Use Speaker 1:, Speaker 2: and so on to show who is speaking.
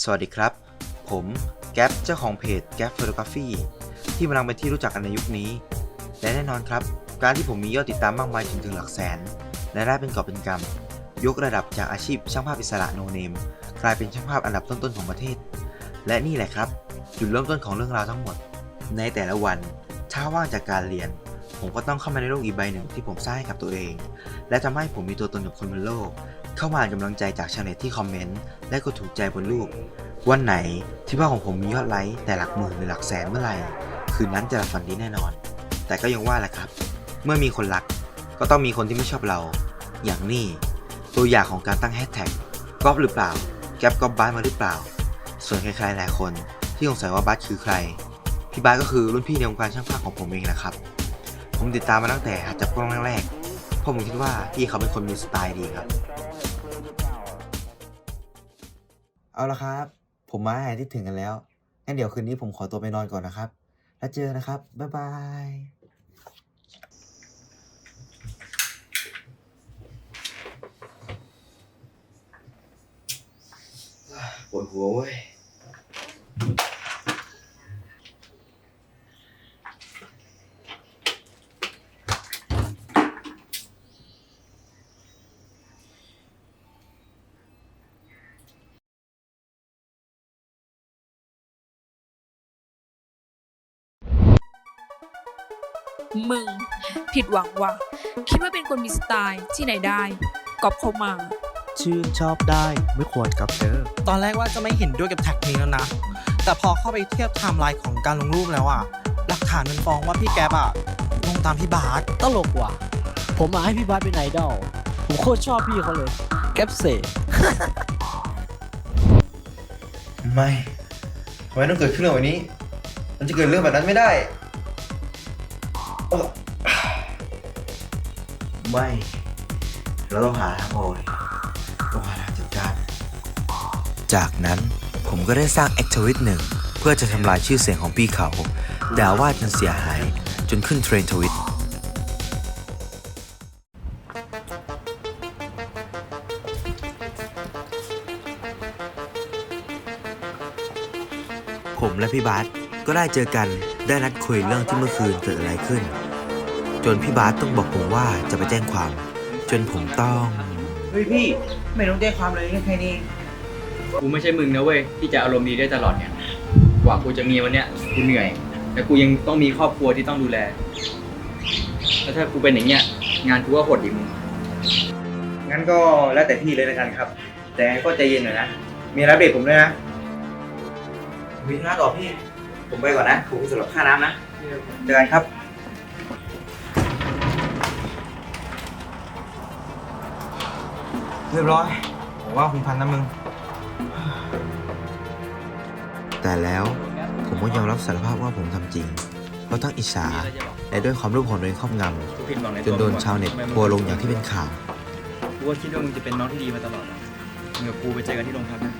Speaker 1: สวัสดีครับ ผมแก๊ปเจ้าของเพจแก๊ป Photography ที่กำลังเป็นที่รู้จักกันในยุคนี้ และแน่นอนครับ การที่ผมมียอดติดตามมากมายถึงถึงหลักแสนและได้เป็นกอบเป็นกำยกระดับจากอาชีพช่างภาพอิสระโนเนมกลายเป็นช่างภาพอันดับต้นๆของประเทศ และนี่แหละครับ จุดเริ่มต้นของเรื่องราวทั้งหมด ในแต่ละวันถ้าว่างจากการเรียน ผมก็ต้องเข้ามาในโลกอีกใบหนึ่งที่ผมสร้างให้กับตัวเอง และทำให้ผมมีตัวตนกับคนบนโลก เข้ามาอ่านกำลังใจจากชาวเน็ตที่คอมเมนต์และกดถูกใจบนรูป วันไหนที่ภาพของผมมียอดไลค์แต่หลักหมื่นหรือหลักแสนเมื่อไหร่ คืนนั้นจะหลับฝันดีแน่นอน แต่ก็ยังว่าแหละครับ เมื่อมีคนรักก็ต้องมีคนที่ไม่ชอบเรา อย่างนี้ตัวอย่างของการตั้งแฮชแท็กก๊อปหรือเปล่า แก๊ปก๊อปบ้านมาหรือเปล่า ส่วนใครๆหลายคนที่สงสัยว่าบัสคือใคร พี่บาสก็คือรุ่นพี่ในวงการช่างภาพของผมเองแหละครับ ผมติดตามมาตั้งแต่หัดจับกล้องแรกๆเพราะผมคิดว่าพี่เขาเป็นคนมีสไตล์ดีครับ เอาละครับ ผมมาหายที่ถึงกันแล้ว งั้นเดี๋ยวคืนนี้ผมขอตัวไปนอนก่อนนะครับ แล้วเจอนะครับ บ๊ายบายปวดหัวเว้ย
Speaker 2: มึง ผิดหวังว่ะ คิดว่าเป็นคนมีสไตล์ที่ไหนได้กอบเข้ามา
Speaker 3: ชื่นชอบได้ไม่ควรกับเธอ
Speaker 4: ตอนแรกว่าจะไม่เห็นด้วยกับแท็กนี้แล้วนะ แต่พอเข้าไปเทียบไทม์ไลน์ของการลงรูปแล้วอะหลักฐานมันฟ้องว่าพี่แก๊ปอะลงตามพี่บาส
Speaker 3: ตลกว่ะ ผมมาให้พี่บาสเป็นไอดอล ผมโคตรชอบพี่เขาเลย แก๊ปเซ่
Speaker 1: ไม่ทำไมต้องเกิดขึ้นเรื่องแบบนี้ มันจะเกิดเรื่องแบบนั้นไม่ได้ ไม่เราต้องหาทางออกต้องหาทางจัดการ จากนั้นผมก็ได้สร้างแอคทวิตหนึ่งเพื่อจะทำลายชื่อเสียงของพี่เขาด่าว่าจนเสียหายจนขึ้นเทรนทวิตผมและพี่บาสก็ได้เจอกันได้นัดคุยเรื่องที่เมื่อคืนเกิดอะไรขึ้น จนพี่บาสต้องบอกผมว่าจะไปแจ้งความ จนผมต้อง
Speaker 5: เฮ้ยพี่ไม่ต้องแจ้งความเลยแค่นี้
Speaker 6: กูไม่ใช่มึงนะเว้ยที่จะอารมณ์ดีได้ตลอดเนี่ยกว่ากูจะมีวันเนี้ยกูเหนื่อยแต่กูยังต้องมีครอบครัวที่ต้องดูแลแล้วถ้ากูเป็นอย่างเงี้ยงานกูก็หดอีกมึง
Speaker 5: งั้นก็แล้วแต่พี่เลยละกันครับ แต่ก็ใจเย็นหน่อยนะมีรับเด็กผมด้วยนะ
Speaker 1: วินาต่อพี่ ผมไปก่อนนะผมสำหรับค่าน้ำนะ
Speaker 5: เจอกันครับ เรียบร้อยผมว่าคงพันนะมึง
Speaker 1: แต่แล้วผมก็ยอมรับสารภาพว่าผมทำจริง เพราะทั้งอิจฉาและด้วยความรู้ของตัวเองครอบง
Speaker 6: กูผิดหวังในำ
Speaker 1: จ
Speaker 6: ตัวน
Speaker 1: โดนชาวเน็ตทัวร์ลงอย่างที่เป็นข่าว
Speaker 6: กูก็คิดว่ามึงจะเป็นน้องที่ดีมาตลอดอะมึงกับกูไปเจอกันที่โรงพักนะ